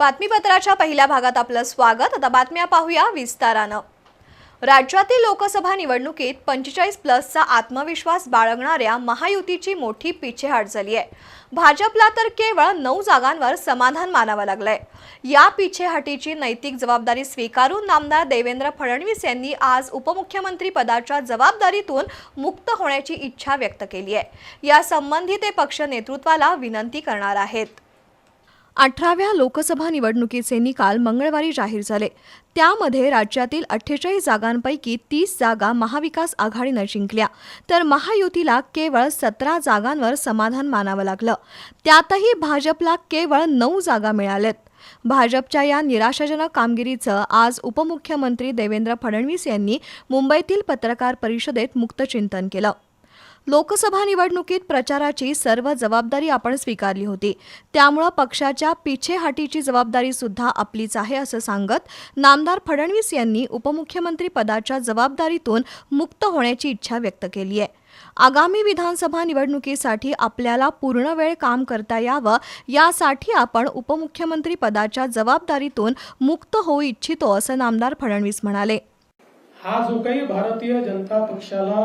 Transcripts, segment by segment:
बातमीपत्राच्या पहिल्या भागात आपलं स्वागत. आता बातम्या पाहूया विस्तारानं. राज्यातील लोकसभा निवडणुकीत पंचेचाळीस प्लसचा आत्मविश्वास बाळगणाऱ्या महायुतीची मोठी पिछेहाट झाली आहे. भाजपला तर केवळ नऊ जागांवर समाधान मानावं लागलंय. या पिछेहाटीची नैतिक जबाबदारी स्वीकारून नामदार देवेंद्र फडणवीस यांनी आज उपमुख्यमंत्री पदाच्या जबाबदारीतून मुक्त होण्याची इच्छा व्यक्त केली आहे. या संबंधी ते पक्ष नेतृत्वाला विनंती करणार आहेत. अठराव्या लोकसभा निवडणुकीचे निकाल मंगळवारी जाहीर झाले. त्यामध्ये राज्यातील अठ्ठेचाळीस जागांपैकी तीस जागा महाविकास आघाडीनं जिंकल्या. तर महायुतीला केवळ सतरा जागांवर समाधान मानावं लागलं. त्यातही भाजपला केवळ नऊ जागा मिळाल्यात. भाजपच्या या निराशाजनक कामगिरीचं आज उपमुख्यमंत्री देवेंद्र फडणवीस यांनी मुंबईतील पत्रकार परिषदेत मुक्तचिंतन केलं. लोकसभा निवडणुकीत प्रचाराची सर्व जबाबदारी आपण स्वीकारली होती. त्यामुळं पक्षाच्या पिछेहाटीची जबाबदारी सुद्धा आपलीच आहे असं सांगत नामदार फडणवीस यांनी उपमुख्यमंत्री पदाच्या जबाबदारीतून मुक्त होण्याची इच्छा व्यक्त केली आहे. आगामी विधानसभा निवडणुकीसाठी आपल्याला पूर्ण वेळ काम करता यावं यासाठी आपण उपमुख्यमंत्री पदाच्या जबाबदारीतून मुक्त होऊ इच्छितो असं नामदार फडणवीस म्हणाले. हा जो काही भारतीय जनता पक्षाला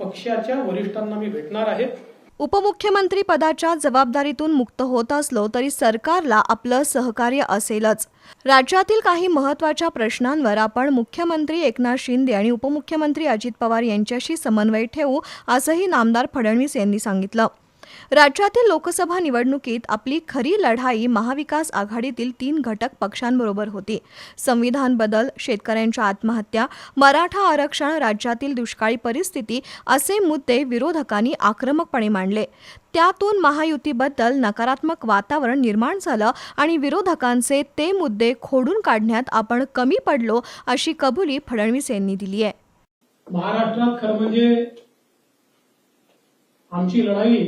पक्षाच्या वरिष्ठांना मी भेटणार आहे. उपमुख्यमंत्री पदाच्या जबाबदारीतून मुक्त होत असलो तरी सरकारला आपलं सहकार्य असेलच. राज्यातील काही महत्त्वाच्या प्रश्नांवर आपण मुख्यमंत्री एकनाथ शिंदे आणि उपमुख्यमंत्री अजित पवार यांच्याशी समन्वय ठेवू असंही नामदार फडणवीस यांनी सांगितलं. राज्यातील लोकसभा निवडणुकीत आपली खरी लढाई महाविकास आघाडीतील तीन घटक पक्षांबरोबर होती. संविधान बदल शेतकऱ्यांच्या आत्महत्या मराठा आरक्षण राज्यातील दुष्काळी परिस्थिती असे मुद्दे विरोधकांनी आक्रमकपणे मांडले. त्यातून महायुतीबद्दल नकारात्मक वातावरण निर्माण झालं आणि विरोधकांचे ते मुद्दे खोडून काढण्यात आपण कमी पडलो अशी कबुली फडणवीस यांनी दिली आहे. महाराष्ट्रात खरं म्हणजे आमची लढाई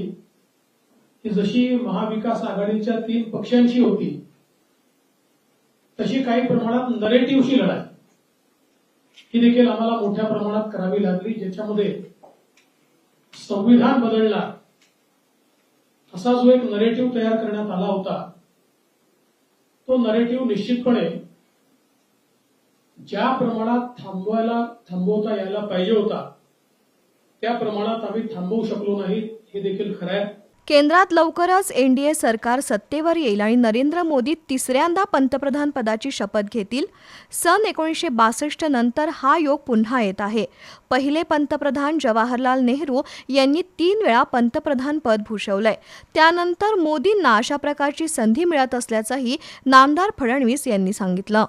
ही जशी महाविकास आघाडीच्या तीन पक्षांशी होती तशी काही प्रमाणात नरेटिव्हशी लढाई. ही देखील आम्हाला मोठ्या प्रमाणात करावी लागली ज्याच्यामध्ये संविधान बदलला. असा जो एक नरेटिव्ह तयार करण्यात आला होता तो नरेटिव्ह निश्चितपणे ज्या प्रमाणात थांबवायला थांबवता यायला पाहिजे होता त्या प्रमाणात आम्ही थांबवू शकलो नाही हे देखील खरं आहे. केंद्रात लवकरच एनडीए सरकार सत्तेवर येईल आणि नरेंद्र मोदी तिसऱ्यांदा पंतप्रधान पदाची शपथ घेतील. सन एकोणीसशे बासष्ट नंतर हा योग पुन्हा येत आहे. पहिले पंतप्रधान जवाहरलाल नेहरू यांनी तीन वेळा पंतप्रधान पद भूषवलंय. त्यानंतर मोदींना अशा प्रकारची संधी मिळत असल्याचंही नामदार फडणवीस यांनी सांगितलं.